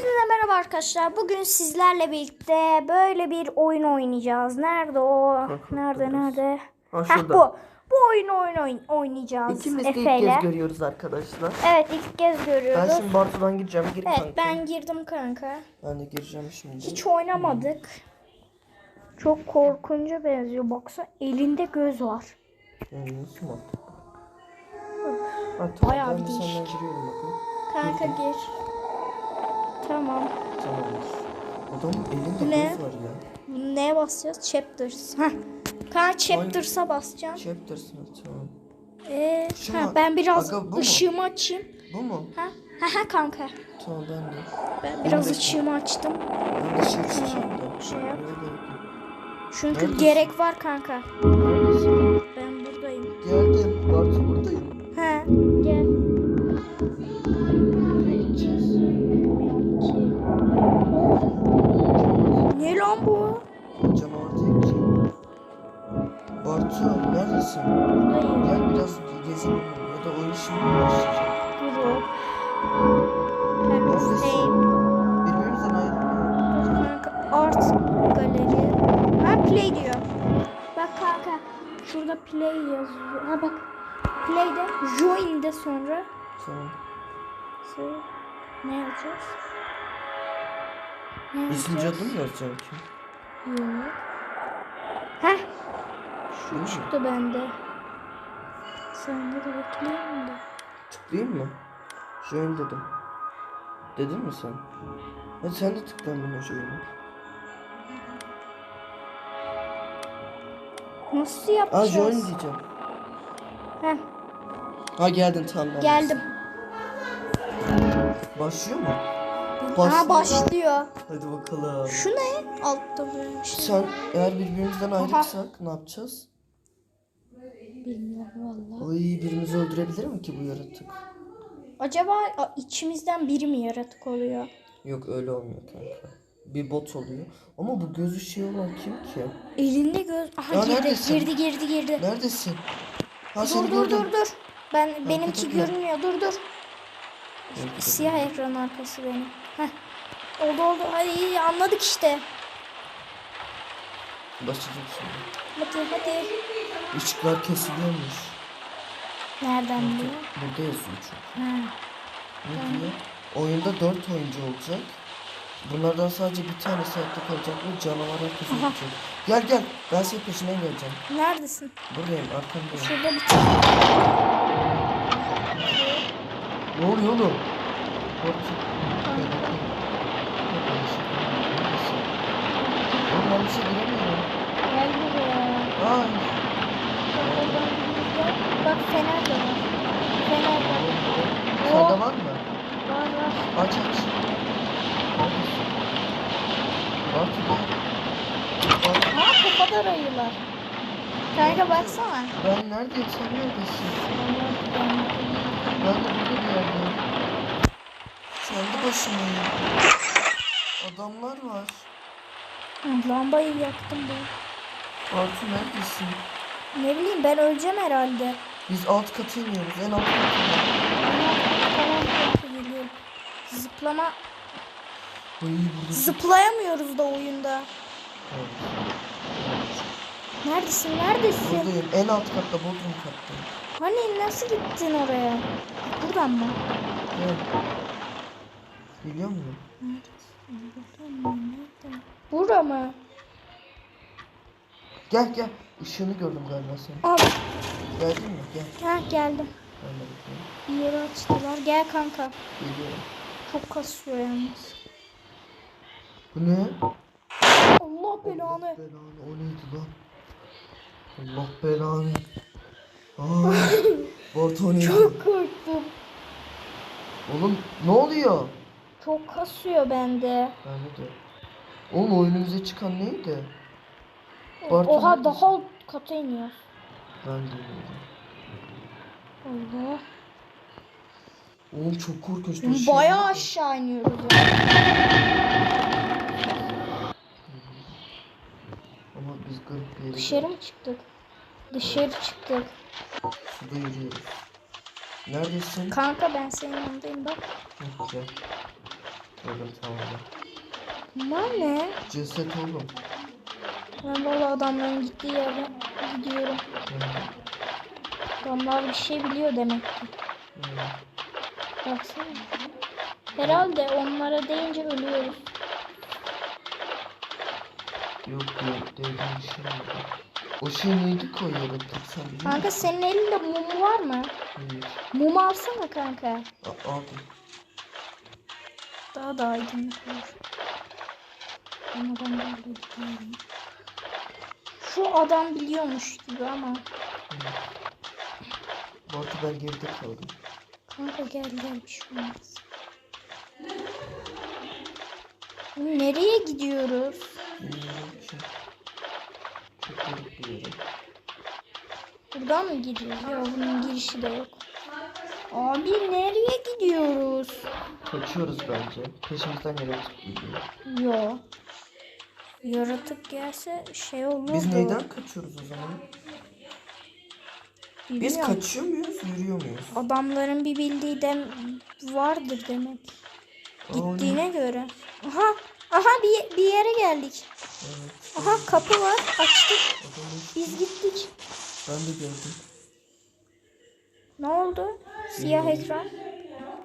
Hepinize merhaba arkadaşlar. Bugün sizlerle birlikte böyle bir oyun oynayacağız. Nerede o? Bak, Nerede bakıyoruz. nerede? Ha Heh, bu. Bu oyunu oyun oyn- oynayacağız İkimiz de ilk kez görüyoruz arkadaşlar. Evet ilk kez Ben görüyoruz. şimdi Bartu'dan gireceğim. Gir Evet kanka. ben girdim kanka. Ben de gireceğim şimdi. Hiç oynamadık. Çok korkunca benziyor. Baksana elinde göz var. Yani nasıl mı? Bayağı ben bir değişik. giriyorum bakın. Kanka gir. Tamam. Tamamdır. Adamın elinde Ne? var ya. Neye basacağız? Chapters. Heh. Kanka chapters'a basacağım. Chapters'ın tamam. Ee, Şu ha, mu? ben biraz Aga, bu mu? ışığımı açayım. Bu mu? Ha? Ha ha kanka. Tamam ben de. Ben biraz de- ışığımı açtım. Ben de şey çıkacağım da. Şey yap. Çünkü Neredesin? gerek var kanka. Neredesin? Ben buradayım. Geldim. Bartu buradayım. He gel. Bartu neredesin? Buradayım. Gel biraz gezelim ya da oyun şimdi mi başlayacak? Hello Neredesin? Birbirimizden. Dur kanka. Art galeri. Ha play diyor. Bak kanka. Şurada play yazıyor. Ha bak. Play'de. Join'de sonra. Tamam. Sonra Ne yapacağız? Ne yapacağız? cadı mı yazacağım ki? Yok. Heh. Şu? Çıktı bende. Sende de bekliyorum da. Tıklayayım mı? Join dedim. Dedin mi sen? Hadi sen de tıkla bana join'e. Nasıl Aa yapacağız? join diyeceğim. Heh, Ha geldin tamam ben. geldim. Başlıyor mu? Başlıyor. başlıyor. Hadi bakalım. Şu ne? Altta şey. Sen eğer birbirimizden ayrılsak ne yapacağız? Bilmiyorum valla. Ay birimizi öldürebilir mi ki bu yaratık? Acaba içimizden biri mi yaratık oluyor? Yok öyle olmuyor kanka. Bir bot oluyor. Ama bu gözü şey olan kim ki? Elinde göz. Aha Ya girdi, neredesin? girdi girdi girdi. Neredesin? Ha Dur dur dur dur. Ben benimki etme. görünmüyor. Dur dur. De Siyah ekran arkası benim. Heh. Oldu oldu. İyi anladık işte. Başlayacak şimdi. Hadi hadi. Işıklar kesiliyormuş. Nereden diyor? Burada yazıyor çünkü. Ha. Ne diyor? Oyunda 4 oyuncu olacak. Bunlardan sadece bir tanesi hayatta kalacak ve canavar herkes. Gel gel ben senin peşinden geleceğim. Neredesin? Buradayım arkandayım. Şurada bir tane. Ne oluyor oğlum? Korktum. Oğlum ben bir şey göremiyorum. Gel buraya. Ay. Bak oradan bir gel. Bak fener de var. Fener var. Sende var mı? Var var. Aç aç. Neredesin? Bartu gel. Bak, Ha kafadan ayılar. Kanka baksana. Ben neredeyim sen neredesin? Ben de burada bir yerdeyim. Kendi başımayım. Adamlar var. Lambayı yaktım ben. Bartu neredesin? Ne bileyim ben öleceğim herhalde. Biz alt kata iniyoruz. En alt iniyoruz. Tamam kanka geliyorum. Zıplama. Ay burada. Zıplayamıyoruz da oyunda. Neredesin? Neredesin? Buradayım. En alt katta bodrum kattayım. Hani nasıl gittin oraya? Buradan mı? Gel. Geliyor musun? Buradan mı? Nereden? Bura mı? Gel gel. Işığını gördüm galiba senin. Al. Geldin mi? Gel. Ha geldim. Ben de bakayım. Bir yere açtılar. Gel kanka. Geliyorum. Çok kasıyor yalnız. Bu ne? Allah belanı. Belanı. O neydi lan? Allah belanı. Aa, neydi? Çok korktum. Oğlum ne oluyor? Çok kasıyor bende. Ben de. Oğlum o önümüze çıkan neydi? Bartu Oha neredesin? daha kata iniyor. Ben de öyle. Allah. Oğlum çok korkunç. Bayağı aşağı iniyoruz ya. Ama biz garip bir yere Dışarı mı çıktık? Dışarı çıktık. Suda yürüyoruz. Neredesin? Kanka ben senin yanındayım bak. Hı, Gel. Evet tamam. Bunlar ne? Ceset oğlum. Ben valla adamların gittiği yere gidiyorum. Adamlar bir şey biliyor demek ki. Baksana. Herhalde onlara deyince ölüyoruz. Yok yok dediğim bir şey yok. O şey neydi yaratık sen biliyor musun? Kanka senin elinde mum var mı? Hayır. Mum alsana kanka. A- aldım. Daha da aydınlık olur. Ben adamlarla gidiyorum. Şu adam biliyormuş gibi ama. Bartu ben geride kaldım. Kanka gel gel bir şey olmaz. Nereye gidiyoruz? Buradan mı gireceğiz? Yok bunun girişi de yok. Abi nereye gidiyoruz? Kaçıyoruz bence. Peşimizden yaratık geliyor. Yok. Yaratık gelse şey olur. Biz neyden kaçıyoruz o zaman? Biz Bilmiyorum. kaçıyor muyuz, yürüyor muyuz? Adamların bir bildiği dem vardır demek. Gittiğine göre. Aha. Aha bir, bir yere geldik. Evet. Aha kapı var. Açtık. Biz gittik. Ben de gördüm. Ne oldu? Siyah ekran.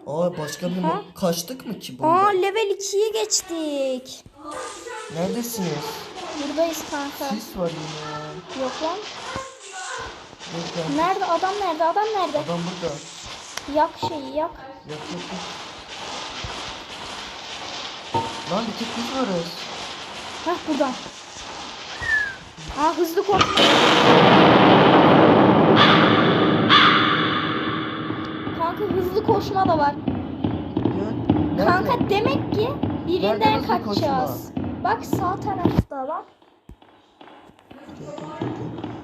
Aa başka bir Ha? Kaçtık mı ki burada? Aa level 2'ye geçtik. Neredesiniz? Buradayız kanka. Sis var yine. Yok lan. Ya. Nerede? Adam nerede? Adam nerede? Adam burada. Yak şeyi yak. Yak yak yak. Lan bir tek biz varız. Hah buradan. Aa hızlı koş. Kanka hızlı koşma da var. Ya. Kanka demek ki birinden kaçacağız. Bak sağ tarafta bak.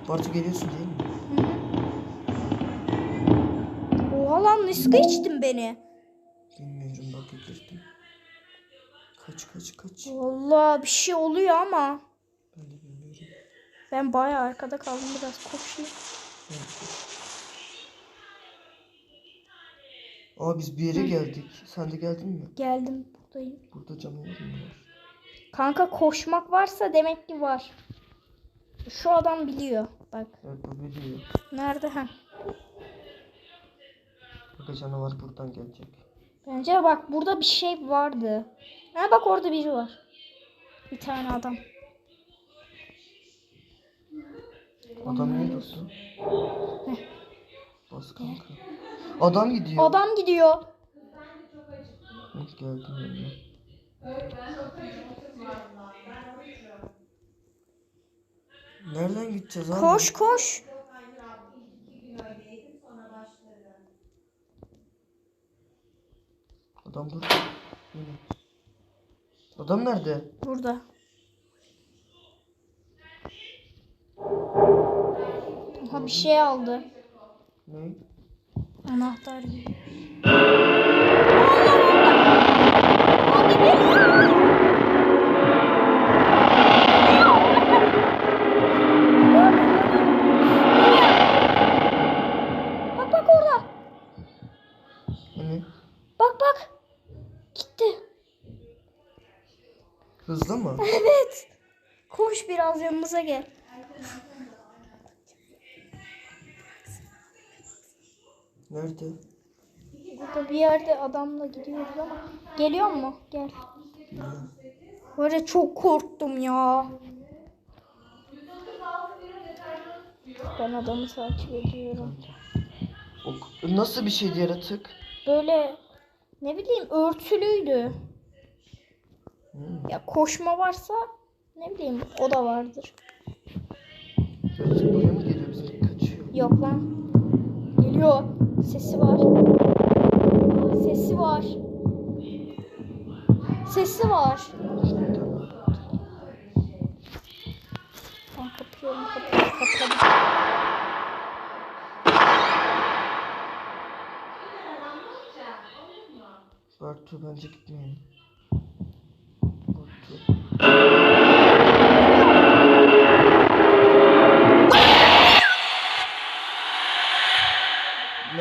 Bartu geliyorsun değil mi? Oha lan nasıl geçtin beni? Kaç kaç kaç. Vallahi bir şey oluyor ama. Ben de bilmiyorum. Ben bayağı arkada kaldım biraz koşayım. Aa biz bir yere geldik. Sen de geldin mi? Geldim buradayım. Burada canavar mı var? Kanka koşmak varsa demek ki var. Şu adam biliyor. Bak Evet bu biliyor. nerede ha? Bak canavar buradan gelecek. Bence bak burada bir şey vardı. Ha bak orada biri var. Bir tane adam. Adam niye durdu? Bas kanka. Adam gidiyor. Adam gidiyor. Hı, Geldim yanına. Nereden gideceğiz abi? Koş koş. Adam burada. Adam nerede? Burada. Aha bir şey aldı. Ne? Anahtar gibi. Allah Allah. Abi geliyor. Bak bak orada. Hani? Bak bak. Gitti. Hızlı mı? Evet. Koş biraz yanımıza gel. Nerede? Burada bir yerde adamla gidiyoruz ama. Geliyor mu? Gel. Böyle çok korktum ya. Ben adamı takip ediyorum. O, nasıl bir şeydi yaratık? Böyle ne bileyim örtülüydü. Hmm. Ya koşma varsa ne bileyim o da vardır. Buraya mı geliyor? Bizim kaçıyor. Yok lan. Geliyor. Sesi var. Sesi var. Sesi var. Ben kapıyorum kapadım. Bartu bence gitmeyin.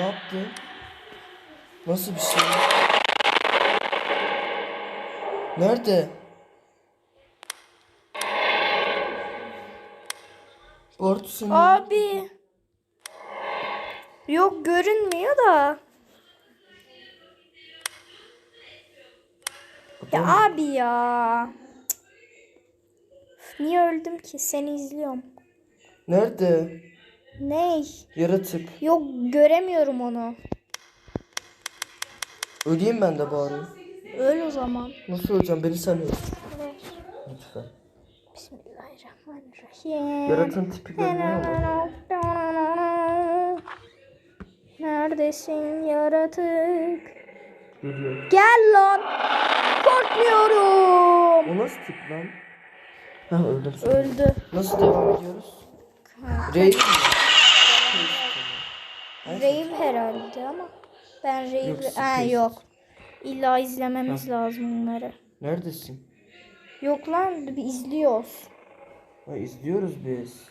Ne yaptı? Nasıl bir şey? Nerede? Bartu senin. Abi. Yok görünmüyor da. Ya abi ya. Cık. Niye öldüm ki? Seni izliyorum. Nerede? Ney? Yaratık. Yok göremiyorum onu. Öleyim ben de bari. Öl o zaman. Nasıl öleceğim? Beni sen öl. Ver. Lütfen. Bismillahirrahmanirrahim. Yaratığın tipi görünüyor mu? Neredesin yaratık? Geliyor. Gel lan. Korkmuyorum. O nasıl tip lan? Ha öldüm. Öldü. Nasıl devam ediyoruz? Mi? Rave herhalde ama ben Rave... Yok, ha, yok. İlla izlememiz lazım bunları. Neredesin? Yok lan bir izliyoruz. Ha, izliyoruz biz.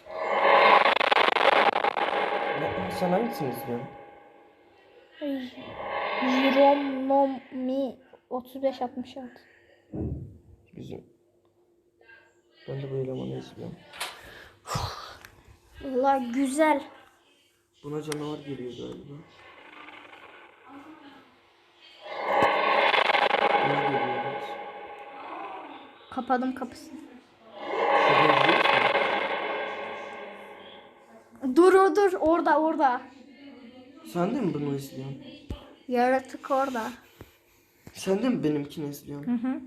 Ne, sen hangisini izliyorsun? Jironomi 3566. Bizim. Ben de bu elemanı izliyorum. Valla güzel. Buna canavar geliyor galiba. Kapadım kapısını. Dur o dur orada orada. Sen de mi bunu izliyorsun? Yaratık orada. Sen de mi benimkini izliyorsun? Hı hı.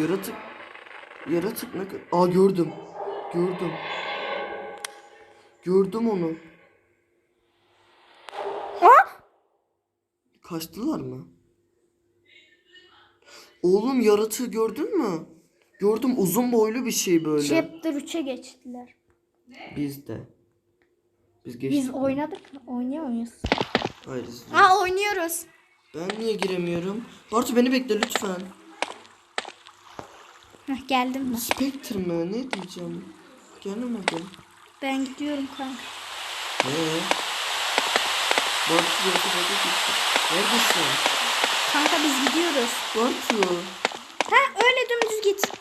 Yaratık. Yaratık ne. Aa gördüm. Gördüm. Gördüm onu. Ah! Kaçtılar mı? Oğlum yaratığı gördün mü? Gördüm uzun boylu bir şey böyle. Chapter 3'e geçtiler. Biz de. Biz geçtik. Biz oynadık mı? Oynuyor muyuz? Hayır. Ha oynuyoruz. Ben niye giremiyorum? Bartu beni bekle lütfen. Heh, geldim mi? Spectre mi? Ne diyeceğim? Gelmedim. Ben gidiyorum kanka. Ee? Bartu yaratık hadi gitti. Neredesin? Kanka biz gidiyoruz. Bartu. Ha öyle dümdüz git.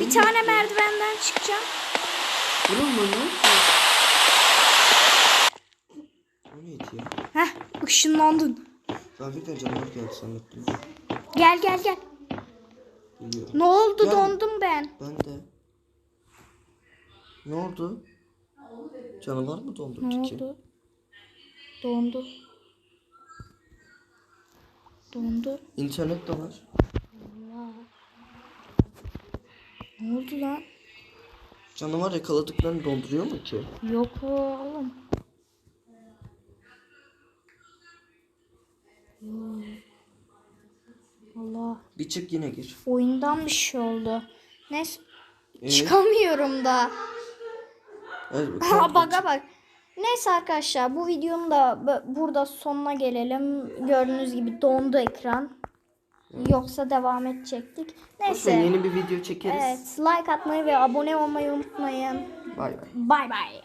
Bir tane merdivenden çıkacağım. Durun mu ne yapıyorsun? O neydi ya? Heh ışınlandın. Hafiften canavar geldi zannettim. Gel gel gel. Ne oldu Gel. dondum ben. Ben de. Ne oldu? Canavar mı dondurdu Ne ki? oldu? Dondu. Dondu. İnternet de var. Ne oldu lan? Canavar yakaladıklarını donduruyor mu ki? Yok oğlum. Hmm. Allah. Bir çık yine gir. Oyundan bir şey oldu. Neyse. Ee? Çıkamıyorum da. Evet, Ha baga bak. Neyse arkadaşlar bu videonun da bu- burada sonuna gelelim. Gördüğünüz gibi dondu ekran. Yoksa devam edecektik. Neyse. Neyse. Yeni bir video çekeriz. Evet, like atmayı ve abone olmayı unutmayın. Bay bay. Bay bay.